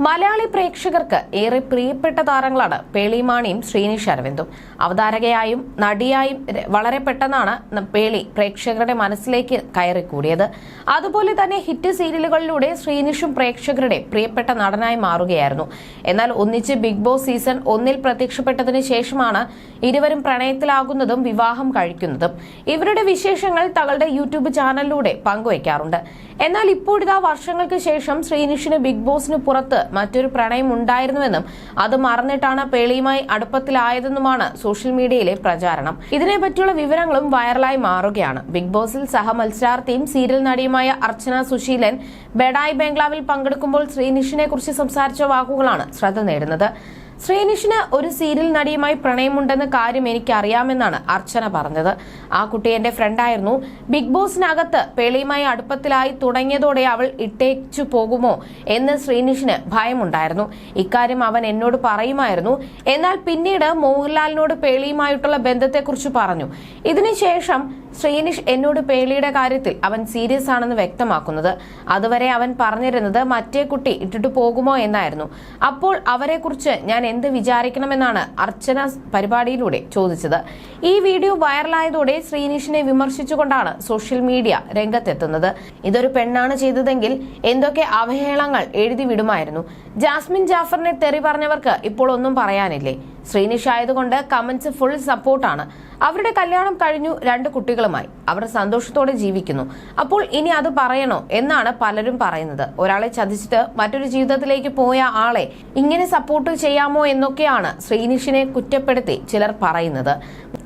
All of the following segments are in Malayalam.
മലയാളി പ്രേക്ഷകർക്ക് ഏറെ പ്രിയപ്പെട്ട താരങ്ങളാണ് പേളിമാണിയും ശ്രീനിഷ് അരവിന്ദും. അവതാരകയായും നടിയായും വളരെ പെട്ടെന്നാണ് പേളി പ്രേക്ഷകരുടെ മനസ്സിലേക്ക് കയറിക്കൂടിയത്. അതുപോലെ തന്നെ ഹിറ്റ് സീരിയലുകളിലൂടെ ശ്രീനിഷും പ്രേക്ഷകരുടെ പ്രിയപ്പെട്ട നടനായി മാറുകയായിരുന്നു. എന്നാൽ ഒന്നിച്ച് ബിഗ് ബോസ് സീസൺ ഒന്നിൽ പ്രത്യക്ഷപ്പെട്ടതിന് ശേഷമാണ് ഇരുവരും പ്രണയത്തിലാകുന്നതും വിവാഹം കഴിക്കുന്നതും. ഇവരുടെ വിശേഷങ്ങൾ തങ്ങളുടെ യൂട്യൂബ് ചാനലിലൂടെ പങ്കുവയ്ക്കാറുണ്ട്. എന്നാൽ ഇപ്പോഴിതാ വർഷങ്ങൾക്ക് ശേഷം ശ്രീനിഷിന് ബിഗ് ബോസിന് പുറത്ത് മറ്റൊരു പ്രണയം ഉണ്ടായിരുന്നുവെന്നും അത് മറന്നിട്ടാണ് പേളിയുമായി അടുപ്പത്തിലായതെന്നുമാണ് സോഷ്യൽ മീഡിയയിലെ പ്രചാരണം. ഇതിനെ പറ്റിയുള്ള വിവരങ്ങളും വൈറലായി മാറുകയാണ്. ബിഗ് ബോസിൽ സഹ മത്സരാർത്ഥിയും സീരിയൽ നടിയുമായ അർച്ചന സുശീലൻ ബെഡായി ബംഗ്ലാവിൽ പങ്കെടുക്കുമ്പോൾ ശ്രീനിഷിനെ കുറിച്ച് സംസാരിച്ച വാക്കുകളാണ് ശ്രദ്ധ നേടുന്നത്. ശ്രീനിഷിന് ഒരു സീരിയൽ നടിയുമായി പ്രണയമുണ്ടെന്ന കാര്യം എനിക്ക് അറിയാമെന്നാണ് അർച്ചന പറഞ്ഞത്. ആ കുട്ടി എന്റെ ഫ്രണ്ടായിരുന്നു. ബിഗ് ബോസിനകത്ത് പേളിയുമായി അടുപ്പത്തിലായി തുടങ്ങിയതോടെ അവൾ ഇട്ടേച്ചു പോകുമോ എന്ന് ശ്രീനിഷിന് ഭയമുണ്ടായിരുന്നു. ഇക്കാര്യം അവൻ എന്നോട് പറയുമായിരുന്നു. എന്നാൽ പിന്നീട് മോഹൻലാലിനോട് പേളിയുമായിട്ടുള്ള ബന്ധത്തെക്കുറിച്ച് പറഞ്ഞു. ഇതിനുശേഷം ശ്രീനിഷ് എന്നോട് പേളിയുടെ കാര്യത്തിൽ അവൻ സീരിയസ് ആണെന്ന് വ്യക്തമാക്കുന്നത്. അതുവരെ അവൻ പറഞ്ഞിരുന്നത് മറ്റേ കുട്ടി ഇട്ടിട്ട് പോകുമോ എന്നായിരുന്നു. അപ്പോൾ അവരെക്കുറിച്ച് ഞാൻ എന്ത് വിചാരിക്കണമെന്നാണ് അർച്ചന പരിപാടിയിലൂടെ ചോദിച്ചത്. ഈ വീഡിയോ വൈറലായതോടെ ശ്രീനിഷിനെ വിമർശിച്ചുകൊണ്ടാണ് സോഷ്യൽ മീഡിയ രംഗത്തെത്തുന്നത്. ഇതൊരു പെണ്ണാണ് ചെയ്തതെങ്കിൽ എന്തൊക്കെ അവഹേളങ്ങൾ എഴുതി വിടുമായിരുന്നു. ജാസ്മിൻ ജാഫറിനെ തെറി പറഞ്ഞവർക്ക് ഇപ്പോൾ ഒന്നും പറയാനില്ലേ? ശ്രീനിഷ് ആയതുകൊണ്ട് കമന്റ്സ് ഫുൾ സപ്പോർട്ടാണ്. അവരുടെ കല്യാണം കഴിഞ്ഞു രണ്ട് കുട്ടികളുമായി. അവർ സന്തോഷത്തോടെ ജീവിക്കുന്നു. അപ്പോൾ ഇനി അത് പറയണോ എന്നാണ് പലരും പറയുന്നത്. ഒരാളെ ചതിച്ചിട്ട് മറ്റൊരു ജീവിതത്തിലേക്ക് പോയ ആളെ ഇങ്ങനെ സപ്പോർട്ട് ചെയ്യാമോ എന്നൊക്കെയാണ് ശ്രീനിഷിനെ കുറ്റപ്പെടുത്തി ചിലർ പറയുന്നത്.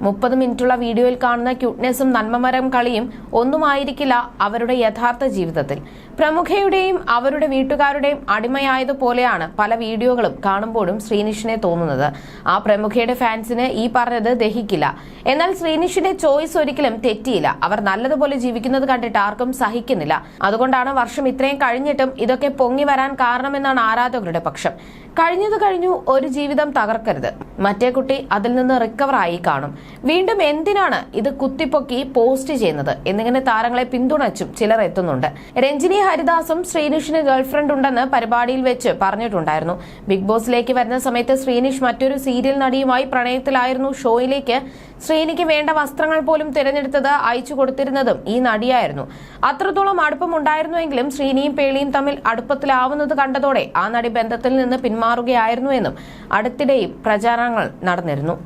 മുപ്പത് മിനിറ്റുള്ള വീഡിയോയിൽ കാണുന്ന ക്യൂട്ട്നെസ്സും നന്മമരം കളിയും ഒന്നുമായിരിക്കില്ല അവരുടെ യഥാർത്ഥ ജീവിതത്തിൽ. പ്രമുഖയുടെയും അവരുടെ വീട്ടുകാരുടെയും അടിമയായതുപോലെയാണ് പല വീഡിയോകളും കാണുമ്പോഴും ശ്രീനിഷിനെ തോന്നുന്നത്. ആ പ്രമുഖയുടെ ഫാൻസിന് ഈ പറഞ്ഞത് ദഹിക്കില്ല. എന്നാൽ ശ്രീനിഷിന്റെ ചോയ്സ് ഒരിക്കലും തെറ്റിയില്ല. അവർ നല്ലതുപോലെ ജീവിക്കുന്നത് കണ്ടിട്ട് ആർക്കും സഹിക്കുന്നില്ല. അതുകൊണ്ടാണ് വർഷം ഇത്രയും കഴിഞ്ഞിട്ടും ഇതൊക്കെ പൊങ്ങി വരാൻ കാരണമെന്നാണ് ആരാധകരുടെ പക്ഷം. കഴിഞ്ഞത് കഴിഞ്ഞു ഒരു ജീവിതം തകർക്കരുത്. മറ്റേ കുട്ടി അതിൽ നിന്ന് റിക്കവർ ആയി കാണും. വീണ്ടും എന്തിനാണ് ഇത് കുത്തിപ്പൊക്കി പോസ്റ്റ് ചെയ്യുന്നത്? എന്നിങ്ങനെ താരങ്ങളെ പിന്തുണച്ചും ചിലർ എത്തുന്നുണ്ട്. രഞ്ജിനി ഹരിദാസും ശ്രീനിഷിന് ഗേൾഫ്രണ്ട് ഉണ്ടെന്ന് പരിപാടിയിൽ വെച്ച് പറഞ്ഞിട്ടുണ്ടായിരുന്നു. ബിഗ് ബോസിലേക്ക് വരുന്ന സമയത്ത് ശ്രീനിഷ് മറ്റൊരു സീരിയൽ നടിയുമായി പ്രണയത്തിലായിരുന്നു. ഷോയിലേക്ക് ശ്രീനിക്ക് വേണ്ട വസ്ത്രങ്ങൾ പോലും തിരഞ്ഞെടുത്തത് അയച്ചു കൊടുത്തിരുന്നതും ഈ നടിയായിരുന്നു. അത്രത്തോളം അടുപ്പം ഉണ്ടായിരുന്നുവെങ്കിലും ശ്രീനിയും പേളിയും തമ്മിൽ അടുപ്പത്തിലാവുന്നത് കണ്ടതോടെ ആ നടി ബന്ധത്തിൽ നിന്ന് മാറുകയായിരുന്നുവെന്നും അടുത്തിടെയും പ്രചാരണങ്ങൾ നടന്നിരുന്നു.